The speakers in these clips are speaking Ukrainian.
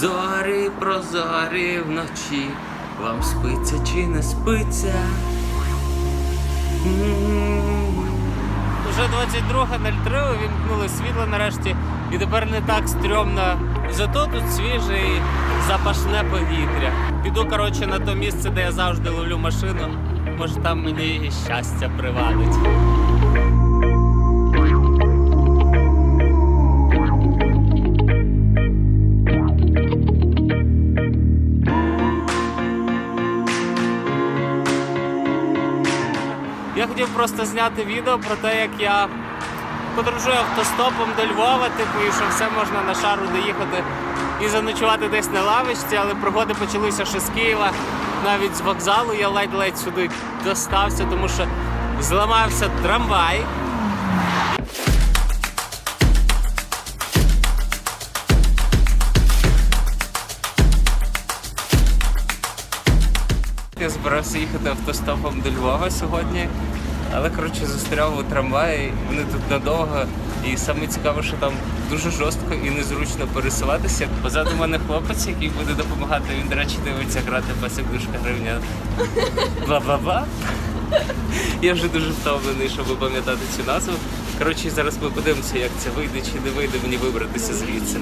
Зорі прозорі вночі, вам спиться чи не спиться? Уже 22.03 увімкнули світло нарешті, і тепер не так стрьомно. Зато тут свіже і запашне повітря. Піду, коротше, на то місце, де я завжди ловлю машину. Може там мені і щастя привадить. Я хотів просто зняти відео про те, як я подорожую автостопом до Львова, типу, і що все можна на шару доїхати і заночувати десь на лавочці, але пригоди почалися ще з Києва. Навіть з вокзалу я ледь-ледь сюди достався, тому що зламався трамвай. Я збирався їхати автостопом до Львова сьогодні, але коротше застряв у трамваї. Вони тут надовго. І саме цікаве, що там дуже жорстко і незручно пересуватися. Позаду мене хлопець, який буде допомагати. Він, до речі, дивиться грати пасик душка гривня. Бла-бла-бла. Я вже дуже втомлений, щоб пам'ятати цю назву. Коротше, зараз ми подивимося, як це вийде чи не вийде мені вибратися звідси.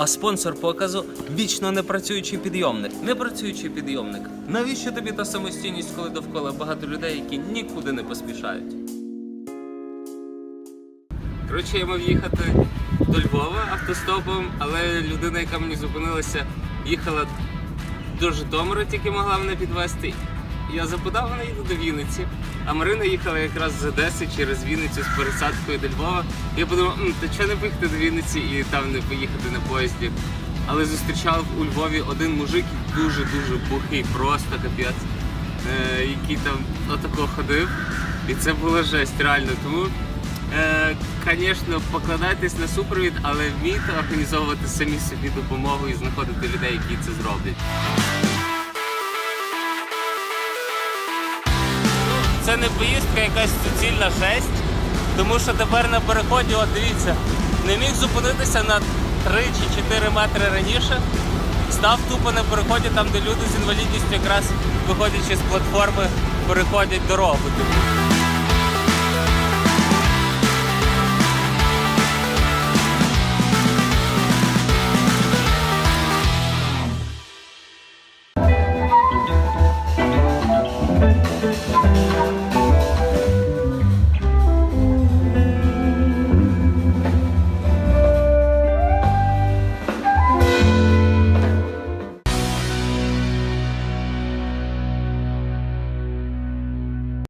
А спонсор показу вічно непрацюючий підйомник. Непрацюючий підйомник. Навіщо тобі та самостійність, коли довкола багато людей, які нікуди не поспішають? Коротше, я мав їхати до Львова автостопом, але людина, яка мені зупинилася, їхала до Житомира, тільки могла мене підвезти. Я запитав, вона їде до Вінниці. А Марина їхала якраз з Одеси через Вінницю з пересадкою до Львова. Я подумав, «М, та чого не поїхати до Вінниці і там не поїхати на поїзді. Але зустрічав у Львові один мужик дуже-дуже бухий, просто капець, е, який там отако ходив. І це була жесть, реально. Тому, е, звісно, покладайтесь на супровід, але вмійте організовувати самі собі допомогу і знаходити людей, які це зроблять. Це не поїздка, якась суцільна жесть, тому що тепер на переході, от дивіться, не міг зупинитися на 3 чи 4 метри раніше. Став тупо на переході, там, де люди з інвалідністю якраз виходячи з платформи, переходять дорогу. Типу.